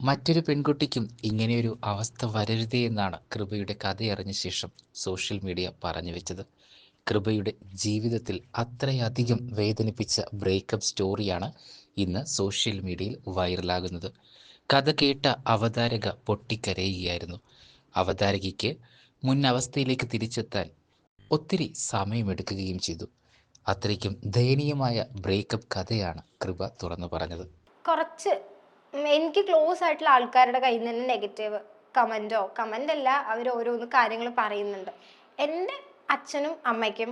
മറ്റൊരു പെൺകുട്ടിക്കും ഇങ്ങനെയൊരു അവസ്ഥ വരരുതേ എന്നാണ് കൃപയുടെ കഥയറിഞ്ഞ ശേഷം സോഷ്യൽ മീഡിയ പറഞ്ഞു വെച്ചത്. കൃപയുടെ ജീവിതത്തിൽ അത്രയധികം വേദനിപ്പിച്ച ബ്രേക്കപ്പ് സ്റ്റോറിയാണ് ഇന്ന് സോഷ്യൽ മീഡിയയിൽ വൈറലാകുന്നത്. കഥ കേട്ട അവതാരക പൊട്ടിക്കരയുകയായിരുന്നു. അവതാരകയ്ക്ക് മുൻ അവസ്ഥയിലേക്ക് തിരിച്ചെത്താൻ ഒത്തിരി സമയമെടുക്കുകയും ചെയ്തു. അത്രയ്ക്കും ദയനീയമായ ബ്രേക്കപ്പ് കഥയാണ് കൃപ തുറന്നു പറഞ്ഞത്. കുറച്ച് എനിക്ക് ക്ലോസ് ആയിട്ടുള്ള ആൾക്കാരുടെ കയ്യിൽ നിന്ന് തന്നെ നെഗറ്റീവ് കമന്റോ കമന്റ് അല്ല അവർ ഓരോന്ന് കാര്യങ്ങൾ പറയുന്നുണ്ട്. എന്റെ അച്ഛനും അമ്മയ്ക്കും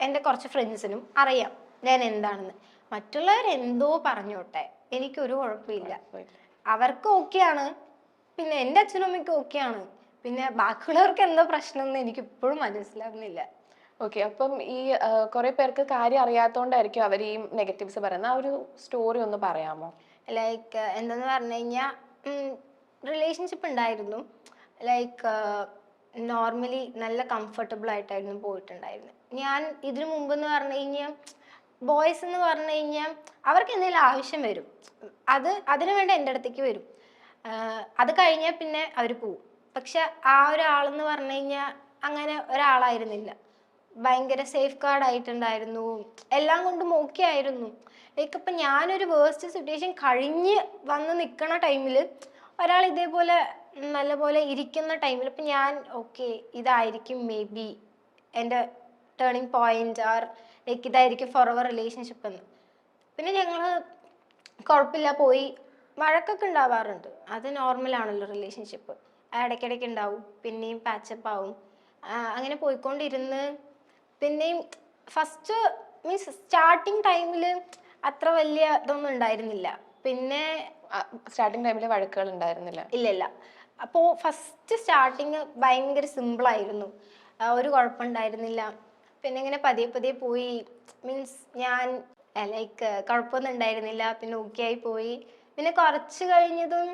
എന്റെ കുറച്ച് ഫ്രണ്ട്സിനും അറിയാം ഞാൻ എന്താണെന്ന്. മറ്റുള്ളവർ എന്തോ പറഞ്ഞോട്ടെ എനിക്കൊരു കുഴപ്പമില്ല. അവർക്ക് ഓക്കെയാണ് പിന്നെ എന്റെ അച്ഛനും അമ്മയ്ക്കും ഓക്കെയാണ് പിന്നെ ബാക്കിയുള്ളവർക്ക് എന്തോ പ്രശ്നം എന്ന് എനിക്ക് ഇപ്പോഴും മനസ്സിലാവുന്നില്ല. ഓക്കെ അപ്പം ഈ കുറെ പേർക്ക് കാര്യം അറിയാത്തോണ്ടായിരിക്കും അവർ ഈ നെഗറ്റീവ്സ് പറയുന്നത്. ആ ഒരു സ്റ്റോറി ഒന്ന് പറയാമോ? ലൈക്ക് എന്തെന്ന് പറഞ്ഞു കഴിഞ്ഞാൽ റിലേഷൻഷിപ്പ് ഉണ്ടായിരുന്നു. ലൈക്ക് നോർമലി നല്ല കംഫർട്ടബിൾ ആയിട്ടായിരുന്നു പോയിട്ടുണ്ടായിരുന്നത് ഞാൻ ഇതിനു മുമ്പ് എന്ന് പറഞ്ഞു കഴിഞ്ഞാൽ ബോയ്സ് എന്ന് പറഞ്ഞു കഴിഞ്ഞാൽ അവർക്ക് എന്തെങ്കിലും ആവശ്യം വരും. അത് അതിനു വേണ്ടി എന്റെ അടുത്തേക്ക് വരും. അത് കഴിഞ്ഞാൽ പിന്നെ അവർ പോവും. പക്ഷെ ആ ഒരാളെന്ന് പറഞ്ഞു കഴിഞ്ഞാൽ അങ്ങനെ ഒരാളായിരുന്നില്ല. ഭയങ്കര സേഫ് ഗാർഡ് ആയിട്ടുണ്ടായിരുന്നു. എല്ലാം കൊണ്ടും ഓക്കെ ആയിരുന്നു. ലൈക്ക് ഇപ്പം ഞാനൊരു വേസ്റ്റ് സിറ്റുവേഷൻ കഴിഞ്ഞ് വന്ന് നിൽക്കുന്ന ടൈമിൽ ഒരാൾ ഇതേപോലെ നല്ലപോലെ ഇരിക്കുന്ന ടൈമിൽ ഇപ്പം ഞാൻ ഓക്കെ ഇതായിരിക്കും മേ ബി എന്റെ ടേണിങ് പോയിന്റ് ആർ ലൈക്ക് ഇതായിരിക്കും ഫോർ അവർ റിലേഷൻഷിപ്പ് എന്ന്. പിന്നെ ഞങ്ങൾ കുഴപ്പമില്ല പോയി. വഴക്കൊക്കെ ഉണ്ടാവാറുണ്ട്. അത് നോർമലാണല്ലോ റിലേഷൻഷിപ്പ് ഇടയ്ക്കിടയ്ക്ക് ഉണ്ടാവും. പിന്നെയും പാച്ചപ്പ് ആവും. അങ്ങനെ പോയിക്കൊണ്ടിരുന്ന് പിന്നെയും ഫസ്റ്റ് മീൻസ് സ്റ്റാർട്ടിങ് ടൈമിൽ അത്ര വലിയ ഇതൊന്നും ഉണ്ടായിരുന്നില്ല. പിന്നെ സ്റ്റാർട്ടിങ് ടൈമിൽ വഴക്കുകൾ ഉണ്ടായിരുന്നില്ല. ഇല്ലല്ല അപ്പോൾ ഫസ്റ്റ് സ്റ്റാർട്ടിങ് ഭയങ്കര സിമ്പിളായിരുന്നു ഒരു കുഴപ്പമുണ്ടായിരുന്നില്ല പിന്നെ ഇങ്ങനെ പതിയെ പതിയെ പോയി. മീൻസ് ഞാൻ ലൈക്ക് കുഴപ്പമൊന്നും ഉണ്ടായിരുന്നില്ല. പിന്നെ ഓക്കെ ആയി പോയി. പിന്നെ കുറച്ച് കഴിഞ്ഞതും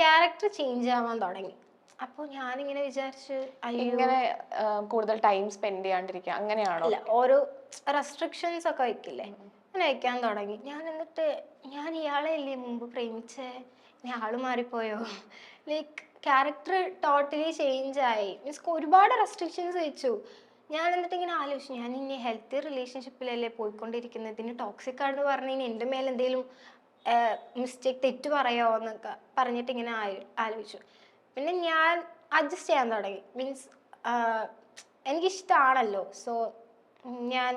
ക്യാരക്ടർ ചേഞ്ച് ആവാൻ തുടങ്ങി. അപ്പോൾ ഞാനിങ്ങനെ വിചാരിച്ച് ഇങ്ങനെ കൂടുതൽ ടൈം സ്പെൻഡ് ചെയ്യാണ്ടിരിക്കുക അങ്ങനെയാണോ? ഓരോ റെസ്ട്രിക്ഷൻസ് ഒക്കെ വയ്ക്കില്ലേ അങ്ങനെ വയ്ക്കാൻ തുടങ്ങി. ഞാൻ എന്നിട്ട് ഞാൻ ഇയാളെ അല്ലേ മുമ്പ് പ്രേമിച്ചേ? ഇനി ആൾ മാറിപ്പോയോ? ലൈക്ക് ക്യാരക്ടർ ടോട്ടലി ചേഞ്ച് ആയി. മീൻസ് ഒരുപാട് റെസ്ട്രിക്ഷൻസ് വെച്ചു. ഞാൻ എന്നിട്ട് ഇങ്ങനെ ആലോചിച്ചു. ഞാൻ ഇനി ഹെൽത്തി റിലേഷൻഷിപ്പിലല്ലേ പോയിക്കൊണ്ടിരിക്കുന്നത്? ഇതിന് ടോക്സിക് ആണെന്ന് പറഞ്ഞു കഴിഞ്ഞാൽ എന്റെ മേലെന്തെങ്കിലും മിസ്റ്റേക്ക് തെറ്റ് പറയോ എന്നൊക്കെ പറഞ്ഞിട്ട് ഇങ്ങനെ ആലോചിച്ചു. പിന്നെ ഞാൻ അഡ്ജസ്റ്റ് ചെയ്യാൻ തുടങ്ങി. മീൻസ് എനിക്കിഷ്ടമാണല്ലോ സോ ഞാൻ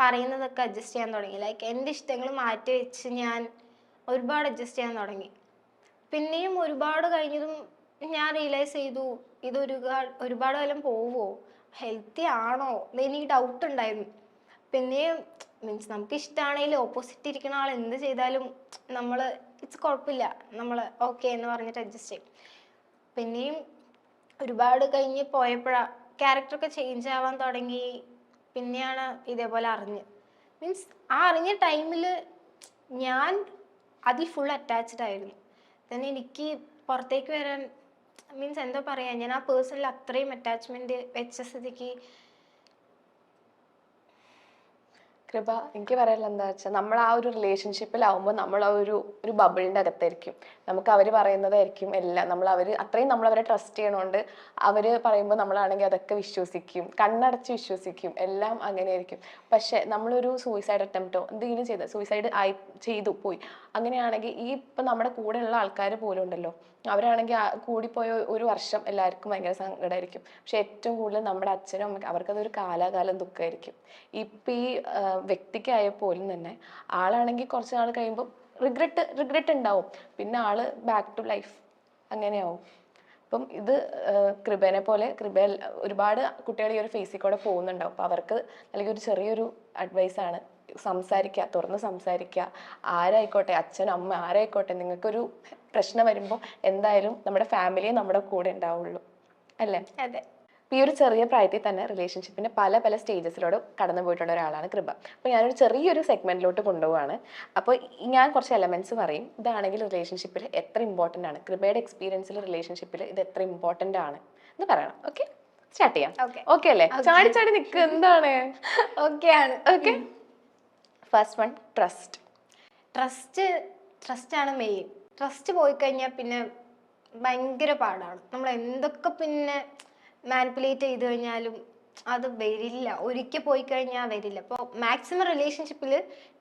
പറയുന്നതൊക്കെ അഡ്ജസ്റ്റ് ചെയ്യാൻ തുടങ്ങി. ലൈക്ക് എന്റെ ഇഷ്ടങ്ങൾ മാറ്റി വെച്ച് ഞാൻ ഒരുപാട് അഡ്ജസ്റ്റ് ചെയ്യാൻ തുടങ്ങി. പിന്നെയും ഒരുപാട് കഴിഞ്ഞതും ഞാൻ റിയലൈസ് ചെയ്തു ഇത് ഒരു ഒരുപാട് കാലം പോവുമോ ഹെൽത്തി ആണോ? എനിക്ക് ഡൗട്ട് ഉണ്ടായിരുന്നു. പിന്നെയും മീൻസ് നമുക്ക് ഇഷ്ടമാണെങ്കിൽ ഓപ്പോസിറ്റ് ഇരിക്കുന്ന ആൾ എന്ത് ചെയ്താലും നമ്മൾ ഇറ്റ്സ് കുഴപ്പമില്ല. നമ്മൾ ഓക്കെ എന്ന് പറഞ്ഞിട്ട് അഡ്ജസ്റ്റ് ചെയ്യും. പിന്നെയും ഒരുപാട് കഴിഞ്ഞ് പോയപ്പോഴാ ക്യാരക്ടറൊക്കെ ചേഞ്ച് ആവാൻ തുടങ്ങി. പിന്നെയാണ് ഇതേപോലെ അറിഞ്ഞ്. മീൻസ് ആ അറിഞ്ഞ ടൈമിൽ ഞാൻ അതിൽ ഫുൾ അറ്റാച്ച്ഡ് ആയിരുന്നു. തന്നെ എനിക്ക് പുറത്തേക്ക് വരാൻ മീൻസ് എന്തോ പറയാ ഞാൻ ആ പേഴ്സണൽ അത്രയും അറ്റാച്ച്മെന്റ് വെച്ച സ്ഥിതിക്ക് കൃപ എനിക്ക് പറയാനുള്ള എന്താ വെച്ചാൽ നമ്മൾ ആ ഒരു റിലേഷൻഷിപ്പിലാവുമ്പോൾ നമ്മൾ ആ ഒരു ഒരു ബബിളിന്റെ അകത്തായിരിക്കും. നമുക്ക് അവർ പറയുന്നതായിരിക്കും എല്ലാം. നമ്മൾ അവർ അത്രയും നമ്മൾ അവരെ ട്രസ്റ്റ് ചെയ്യണോണ്ട് അവർ പറയുമ്പോൾ നമ്മളാണെങ്കിൽ അതൊക്കെ വിശ്വസിക്കും. കണ്ണടച്ച് വിശ്വസിക്കും. എല്ലാം അങ്ങനെയായിരിക്കും. പക്ഷെ നമ്മളൊരു സൂയിസൈഡ് അറ്റംപ്റ്റോ എന്തെങ്കിലും ചെയ്ത് സൂയിസൈഡ് ആയി ചെയ്തു പോയി. അങ്ങനെയാണെങ്കിൽ ഈ ഇപ്പം നമ്മുടെ കൂടെയുള്ള ആൾക്കാർ പോലും ഉണ്ടല്ലോ. അവരാണെങ്കിൽ കൂടിപ്പോയ ഒരു വർഷം എല്ലാവർക്കും ഭയങ്കര സങ്കടമായിരിക്കും പക്ഷെ ഏറ്റവും കൂടുതൽ നമ്മുടെ അച്ഛനും അമ്മയ്ക്ക് അവർക്കതൊരു കാലാകാലം ദുഃഖമായിരിക്കും. ഇപ്പം ഈ വ്യക്തിക്കായ പോലും തന്നെ ആളാണെങ്കിൽ കുറച്ച് നാൾ കഴിയുമ്പോൾ റിഗ്രറ്റ് റിഗ്രറ്റ് ഉണ്ടാവും. പിന്നെ ആൾ ബാക്ക് ടു ലൈഫ് അങ്ങനെയാവും. അപ്പം ഇത് കൃപേനെ പോലെ കൃപ ഒരുപാട് കുട്ടികൾ ഈ ഒരു ഫേസിൽ കൂടെ പോകുന്നുണ്ടാവും. അപ്പം അവർക്ക് അല്ലെങ്കിൽ ഒരു ചെറിയൊരു അഡ്വൈസാണ് സംസാരിക്കുക തുറന്ന് സംസാരിക്കുക ആരായിക്കോട്ടെ അച്ഛൻ അമ്മ ആരായിക്കോട്ടെ നിങ്ങൾക്കൊരു പ്രശ്നം വരുമ്പോൾ എന്തായാലും നമ്മുടെ ഫാമിലിയെ നമ്മുടെ കൂടെ ഉണ്ടാവുള്ളൂ. അല്ലേ? അതെ. ഈ ഒരു ചെറിയ പ്രായത്തിൽ തന്നെ റിലേഷൻഷിപ്പിന്റെ പല പല സ്റ്റേജസിലൂടെ കടന്നു പോയിട്ടുള്ള ഒരാളാണ് കൃപ. അപ്പോൾ ഞാനൊരു ചെറിയൊരു സെഗ്മെന്റിലോട്ട് കൊണ്ടുപോവാണ്. അപ്പോൾ ഞാൻ കുറച്ച് എലമെന്റ്സ് പറയും. ഇതാണെങ്കിൽ റിലേഷൻഷിപ്പിൽ എത്ര ഇമ്പോർട്ടന്റ് ആണ്? കൃപയുടെ എക്സ്പീരിയൻസിൽ റിലേഷൻഷിപ്പിൽ ഇത് എത്ര ഇമ്പോർട്ടന്റ് ആണ്? എന്ന് പറയണം. ഓക്കെ സ്റ്റാർട്ട് ചെയ്യാം. ഓക്കെ അല്ലേ? ചാടി ചാടി നിൽക്കുക എന്താണ്? ഓക്കെ ആണ്. Okay first one trust trust trust ആണ് മെയിൻ ട്രസ്റ്റ് പോയി കഴിഞ്ഞാൽ പിന്നെ ഭയങ്കര പാടാണ്. നമ്മൾ എന്തൊക്കെ പിന്നെ മാനിപ്പുലേറ്റ് ചെയ്ത് കഴിഞ്ഞാലും അത് വരില്ല. ഒരിക്കൽ പോയി കഴിഞ്ഞാൽ വരില്ല. അപ്പോൾ മാക്സിമം റിലേഷൻഷിപ്പിൽ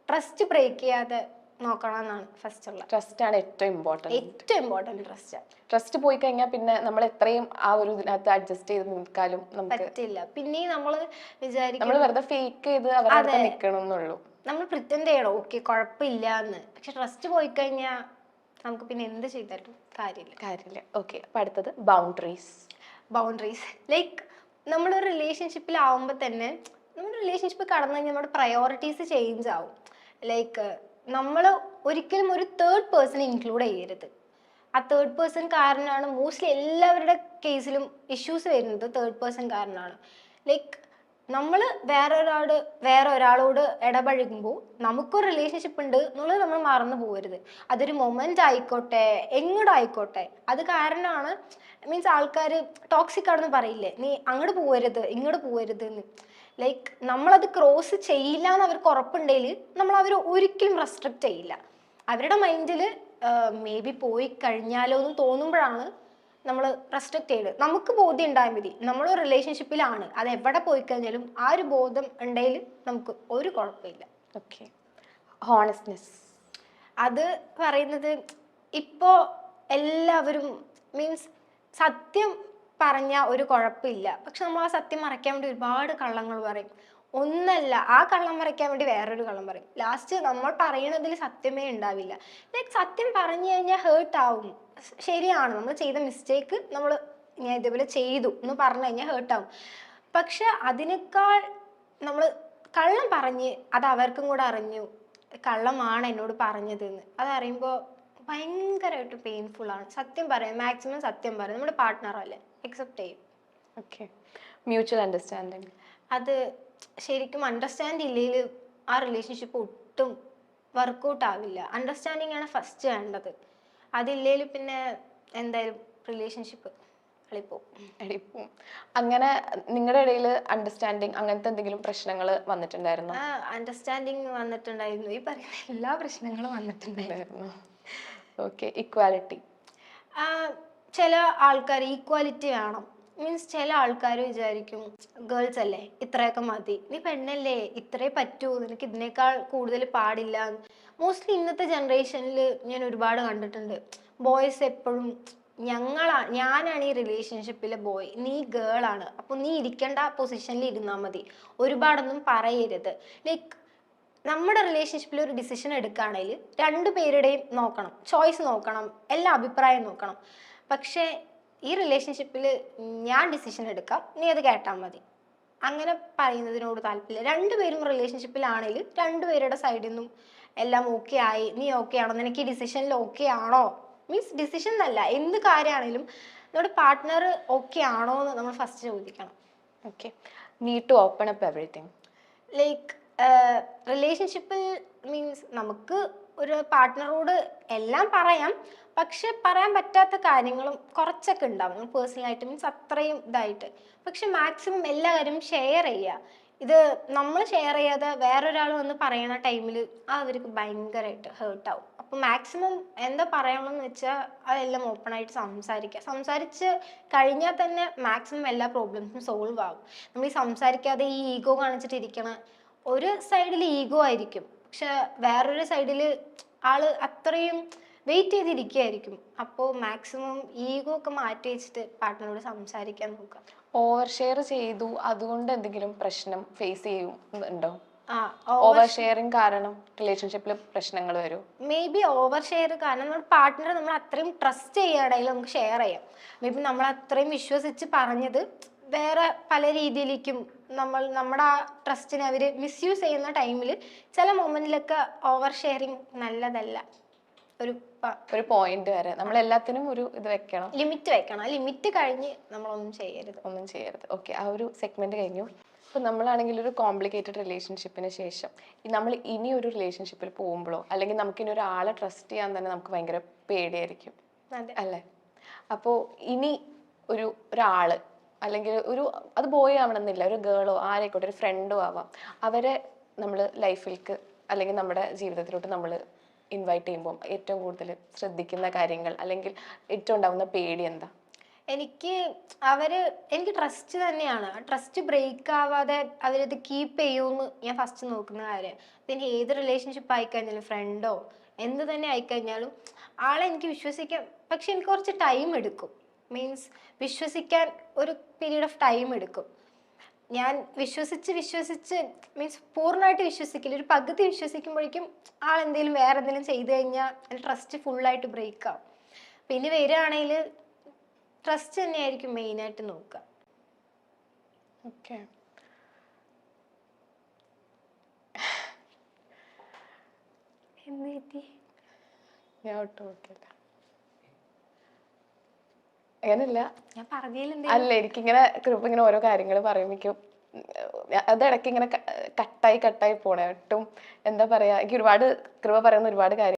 ട്രസ്റ്റ് ബ്രേക്ക് ചെയ്യാതെ നോക്കണം എന്നാണ് ഫസ്റ്റ് ഉള്ളത്. ട്രസ്റ്റ് ആണ് ഏറ്റവും ഇമ്പോർട്ടന്റ് ഏറ്റവും ഇമ്പോർട്ടന്റ് ട്രസ്റ്റ് ട്രസ്റ്റ് പോയി കഴിഞ്ഞാൽ പിന്നെ നമ്മൾ എത്രയും ആ ഒരു ഇതിനകത്ത് അഡ്ജസ്റ്റ് ചെയ്ത് നിൽക്കാലും നമുക്ക് പറ്റില്ല. പിന്നെ നമ്മൾ വിചാരിക്കും നമ്മൾ വെറുതെ ഫേക്ക് ചെയ്ത് അവരുടെ നിൽക്കണം എന്നുള്ളൂ നമ്മൾ പ്രിറ്റൻഡ് ചെയ്യണം. ഓക്കെ കുഴപ്പമില്ല എന്ന് പക്ഷെ ട്രസ്റ്റ് പോയി കഴിഞ്ഞാൽ നമുക്ക് പിന്നെ എന്ത് ചെയ്തിട്ടും കാര്യമില്ല. കാര്യമില്ല. ഓക്കെ അപ്പം അടുത്തത് ബൗണ്ടറീസ് ബൗണ്ടറീസ് ലൈക്ക് നമ്മളൊരു റിലേഷൻഷിപ്പിലാവുമ്പോൾ തന്നെ നമ്മുടെ റിലേഷൻഷിപ്പ് കടന്നു കഴിഞ്ഞാൽ നമ്മുടെ പ്രയോറിറ്റീസ് ചേഞ്ച് ആവും. ലൈക്ക് നമ്മൾ ഒരിക്കലും ഒരു തേർഡ് പേഴ്സണെ ഇൻക്ലൂഡ് ചെയ്യരുത്. ആ തേർഡ് പേഴ്സൺ കാരണമാണ് മോസ്റ്റ്ലി എല്ലാവരുടെ കേസിലും ഇഷ്യൂസ് വരുന്നത് തേർഡ് പേഴ്സൺ കാരണമാണ് ലൈക്ക് നമ്മൾ വേറെ ഒരാളോട് വേറെ ഒരാളോട് ഇടപഴകുമ്പോൾ നമുക്കൊരു റിലേഷൻഷിപ്പ് ഉണ്ട് എന്നുള്ളത് നമ്മൾ മറന്നു പോകരുത്. അതൊരു മൊമെന്റ് ആയിക്കോട്ടെ എങ്ങോട്ടായിക്കോട്ടെ. അത് കാരണമാണ് മീൻസ് ആൾക്കാർ ടോക്സിക് ആണെന്ന് പറയില്ലേ? നീ അങ്ങോട്ട് പോകരുത് ഇങ്ങോട്ട് പോകരുത് എന്ന്. ലൈക്ക് നമ്മളത് ക്രോസ് ചെയ്യില്ല എന്ന് അവർക്ക് ഉറപ്പുണ്ടെങ്കിൽ നമ്മൾ അവരെ ഒരിക്കലും റെസ്ട്രിക്റ്റ് ചെയ്യില്ല. അവരുടെ മൈൻഡിൽ മേ ബി പോയി കഴിഞ്ഞാലോ എന്ന് തോന്നുമ്പോഴാണ് നമ്മൾ റെസ്ട്രിക്ട് ചെയ്ത് നമുക്ക് ബോധ്യം ഉണ്ടായാൽ മതി. നമ്മൾ റിലേഷൻഷിപ്പിലാണ് അത് എവിടെ പോയി കഴിഞ്ഞാലും ആ ഒരു ബോധം ഉണ്ടെങ്കിൽ നമുക്ക് ഒരു കുഴപ്പമില്ല. ഓക്കെ ഹോണസ്റ്റ്നെസ് അത് പറയുന്നത് ഇപ്പോൾ എല്ലാവരും മീൻസ് സത്യം പറഞ്ഞ ഒരു കുഴപ്പമില്ല. പക്ഷെ നമ്മൾ ആ സത്യം മറയ്ക്കാൻ വേണ്ടി ഒരുപാട് കള്ളങ്ങൾ പറയും. ഒന്നല്ല ആ കള്ളം മറയ്ക്കാൻ വേണ്ടി വേറൊരു കള്ളം പറയും. ലാസ്റ്റ് നമ്മൾ പറയണതിൽ സത്യമേ ഉണ്ടാവില്ല. ലൈക്ക് സത്യം പറഞ്ഞു കഴിഞ്ഞാൽ ഹേർട്ട് ആവും. ശരിയാണ് നമ്മൾ ചെയ്ത മിസ്റ്റേക്ക് നമ്മൾ ഞാൻ ഇതേപോലെ ചെയ്തു എന്ന് പറഞ്ഞു കഴിഞ്ഞാൽ ഹേർട്ട് ആവും. പക്ഷെ അതിനേക്കാൾ നമ്മൾ കള്ളം പറഞ്ഞ് അത് അവർക്കും കൂടെ അറിഞ്ഞു. കള്ളമാണ് എന്നോട് പറഞ്ഞതെന്ന് അതറിയുമ്പോൾ ഭയങ്കരമായിട്ട് പെയിൻഫുൾ ആണ്. സത്യം പറയാം മാക്സിമം സത്യം പറയും. നമ്മുടെ പാർട്ട്ണർ അല്ലേ? അക്സെപ്റ്റ് ചെയ്യും. ഓക്കെ മ്യൂച്വൽ അണ്ടർസ്റ്റാൻഡിങ് അത് ശരിക്കും അണ്ടർസ്റ്റാൻഡ് ഇല്ലെങ്കിൽ ആ റിലേഷൻഷിപ്പ് ഒട്ടും വർക്കൗട്ട് ആവില്ല. അണ്ടർസ്റ്റാൻഡിങ് ആണ് ഫസ്റ്റ് വേണ്ടത്. അതില്ലെങ്കിൽ പിന്നെ എന്തായാലും റിലേഷൻഷിപ്പ് അങ്ങനെ നിങ്ങളുടെ ഇടയിൽ അണ്ടർസ്റ്റാൻഡിങ് അങ്ങനത്തെ എന്തെങ്കിലും പ്രശ്നങ്ങൾ വന്നിട്ടുണ്ടായിരുന്നു? അണ്ടർസ്റ്റാൻഡിങ് വന്നിട്ടുണ്ടായിരുന്നു. ഈ പറയുന്ന എല്ലാ പ്രശ്നങ്ങളും വന്നിട്ടുണ്ടായിരുന്നു. ഓക്കെ ഇക്വാലിറ്റി ചില ആൾക്കാർ ഈക്വാലിറ്റി വേണം. മീൻസ് ചില ആൾക്കാർ വിചാരിക്കും ഗേൾസ് അല്ലേ ഇത്രയൊക്കെ മതി. നീ പെണ്ണല്ലേ ഇത്രേ പറ്റൂ. നിനക്ക് ഇതിനേക്കാൾ കൂടുതൽ പാടില്ല. മോസ്റ്റ്ലി ഇന്നത്തെ ജനറേഷനിൽ ഞാൻ ഒരുപാട് കണ്ടിട്ടുണ്ട്. ബോയ്സ് എപ്പോഴും ഞങ്ങളാ ഞാനാണ് ഈ റിലേഷൻഷിപ്പിലെ ബോയ് നീ ഗേൾ ആണ്. അപ്പോൾ നീ ഇരിക്കേണ്ട പൊസിഷനിൽ ഇരുന്നാൽ മതി. ഒരുപാടൊന്നും പറയരുത്. ലൈക്ക് നമ്മുടെ റിലേഷൻഷിപ്പിൽ ഒരു ഡിസിഷൻ എടുക്കുകയാണെങ്കിൽ രണ്ടു പേരുടെയും നോക്കണം. ചോയ്സ് നോക്കണം. എല്ലാ അഭിപ്രായം നോക്കണം. പക്ഷേ ഈ റിലേഷൻഷിപ്പിൽ ഞാൻ ഡിസിഷൻ എടുക്കാം നീ അത് കേട്ടാൽ മതി. അങ്ങനെ പറയുന്നതിനോട് താല്പര്യമില്ല. രണ്ടുപേരും റിലേഷൻഷിപ്പിലാണെങ്കിൽ രണ്ടുപേരുടെ സൈഡിൽ നിന്നും എല്ലാം ഓക്കെ ആയി. നീ ഓക്കെ ആണോ? നിനക്ക് ഈ ഡിസിഷനിൽ ഓക്കെ ആണോ? മീൻസ് ഡിസിഷൻ അല്ല എന്ത് കാര്യമാണെങ്കിലും നമ്മുടെ പാർട്ട്ണർ ഓക്കെ ആണോ എന്ന് നമ്മൾ ഫസ്റ്റ് ചോദിക്കണം. ഓക്കെ നീ to open up everything like റിലേഷൻഷിപ്പിൽ മീൻസ് നമുക്ക് ഒരു പാർട്ട്ണറോട് എല്ലാം പറയാം. പക്ഷെ പറയാൻ പറ്റാത്ത കാര്യങ്ങളും കുറച്ചൊക്കെ ഉണ്ടാവും. പേഴ്സണലായിട്ട് മീൻസ് അത്രയും ഇതായിട്ട്. പക്ഷെ മാക്സിമം എല്ലാ കാര്യവും ഷെയർ ചെയ്യുക. ഇത് നമ്മൾ ഷെയർ ചെയ്യാതെ വേറൊരാൾ വന്ന് പറയുന്ന ടൈമിൽ അവർക്ക് ഭയങ്കരമായിട്ട് ഹേർട്ടാവും അപ്പോൾ മാക്സിമം എന്താ പറയണമെന്ന് വെച്ചാൽ അതെല്ലാം ഓപ്പൺ ആയിട്ട് സംസാരിക്കുക. സംസാരിച്ച് കഴിഞ്ഞാൽ തന്നെ മാക്സിമം എല്ലാ പ്രോബ്ലംസും സോൾവ് ആകും. നമ്മൾ ഈ സംസാരിക്കാതെ ഈ ഈഗോ കാണിച്ചിട്ട് ഇരിക്കണ ഒരു സൈഡിൽ ഈഗോ ആയിരിക്കും. പക്ഷെ വേറൊരു സൈഡിൽ ആൾ അത്രയും വെയിറ്റ് ചെയ്തിരിക്കുകയായിരിക്കും. അപ്പോൾ മാക്സിമം ഈഗോ ഒക്കെ മാറ്റി വെച്ചിട്ട് പാർട്ട്ണറോട് സംസാരിക്കാൻ നോക്കുക. ഓവർ ഷെയർ ചെയ്തു. അതുകൊണ്ട് എന്തെങ്കിലും പ്രശ്നം ഫേസ് ചെയ്യുന്നുണ്ടോ? ഓവർ ഷെയറിങ് കാരണം റിലേഷൻഷിപ്പിൽ പ്രശ്നങ്ങൾ വരും. മേ ബി ഓവർ ഷെയർ കാരണം നമ്മുടെ പാർട്ട്ണർ നമ്മൾ അത്രയും ട്രസ്റ്റ് ചെയ്യുകയാണെങ്കിൽ നമുക്ക് ഷെയർ ചെയ്യാം. മേ ബി നമ്മൾ അത്രയും വിശ്വസിച്ച് പറഞ്ഞത് വേറെ പല രീതിയിലേക്കും നമ്മൾ നമ്മുടെ ആ ട്രസ്റ്റിനെ അവർ മിസ്യൂസ് ചെയ്യുന്ന ടൈമിൽ ചില മൊമെന്റിലൊക്കെ ഓവർ ഷെയറിങ് നല്ലതല്ല. ഒരു ഒരു പോയിന്റ് വരെ. നമ്മൾ എല്ലാത്തിനും ഒരു ഇത് വെക്കണം. ലിമിറ്റ് വെക്കണം. ആ ലിമിറ്റ് കഴിഞ്ഞ് നമ്മളൊന്നും ചെയ്യരുത്. ഒന്നും ചെയ്യരുത്. ഓക്കെ ആ ഒരു സെഗ്മെന്റ് കഴിഞ്ഞു. ഇപ്പൊ നമ്മളാണെങ്കിൽ ഒരു കോംപ്ലിക്കേറ്റഡ് റിലേഷൻഷിപ്പിന് ശേഷം നമ്മൾ ഇനി ഒരു റിലേഷൻഷിപ്പിൽ പോകുമ്പോഴോ അല്ലെങ്കിൽ നമുക്ക് ഇനി ഒരാളെ ട്രസ്റ്റ് ചെയ്യാൻ തന്നെ നമുക്ക് ഭയങ്കര പേടിയായിരിക്കും. അല്ലേ? അപ്പോൾ ഇനി ഒരു ഒരാൾ അല്ലെങ്കിൽ ഒരു അത് ബോയ് ആവണമെന്നില്ല. ഒരു ഗേളോ ആരെക്കോട്ടെ ഒരു ഫ്രണ്ടോ ആവാം. അവരെ നമ്മൾ ലൈഫിലേക്ക് അല്ലെങ്കിൽ നമ്മുടെ ജീവിതത്തിലോട്ട് നമ്മൾ ഇൻവൈറ്റ് ചെയ്യുമ്പോൾ ഏറ്റവും കൂടുതൽ ശ്രദ്ധിക്കുന്ന കാര്യങ്ങൾ അല്ലെങ്കിൽ ഏറ്റവും ഉണ്ടാവുന്ന പേടി എന്താ? എനിക്ക് അവർ എനിക്ക് ട്രസ്റ്റ് തന്നെയാണ്. ട്രസ്റ്റ് ബ്രേക്ക് ആവാതെ അവരത് കീപ്പ് ചെയ്യുമെന്ന് ഞാൻ ഫസ്റ്റ് നോക്കുന്ന കാര്യം. പിന്നെ ഏത് റിലേഷൻഷിപ്പ് ആയിക്കഴിഞ്ഞാലും ഫ്രണ്ടോ എന്ത് തന്നെ ആയിക്കഴിഞ്ഞാലും ആളെ എനിക്ക് വിശ്വസിക്കാം. പക്ഷെ എനിക്ക് കുറച്ച് ടൈം എടുക്കും. മീൻസ് വിശ്വസിക്കാൻ ഒരു പീരീഡ് ഓഫ് ടൈം എടുക്കും. ഞാൻ വിശ്വസിച്ച് വിശ്വസിച്ച് മീൻസ് പൂർണമായിട്ട് വിശ്വസിക്കില്ല. ഒരു പകുതി വിശ്വസിക്കുമ്പോഴേക്കും ആൾ എന്തെങ്കിലും വേറെ എന്തെങ്കിലും ചെയ്തു കഴിഞ്ഞാൽ എന്റെ ട്രസ്റ്റ് ഫുള്ളായിട്ട് ബ്രേക്ക് ആവും. പിന്നെ വരികയാണെങ്കിൽ ട്രസ്റ്റ് തന്നെയായിരിക്കും മെയിനായിട്ട് നോക്കുക. ഓക്കെ എന്ത് പറ്റി ഞാൻ ഒട്ടും നോക്കില്ല അങ്ങനല്ല ഞാൻ പറഞ്ഞില്ലേ അല്ല എനിക്കിങ്ങനെ കൃപ ഇങ്ങനെ ഓരോ കാര്യങ്ങൾ പറയുമ്പോഴേക്കും അത് ഇടയ്ക്ക് ഇങ്ങനെ കട്ടായി കട്ടായി പോണേ. ഒട്ടും എന്താ പറയാ എനിക്ക് ഒരുപാട് കൃപ പറയുന്ന ഒരുപാട് കാര്യം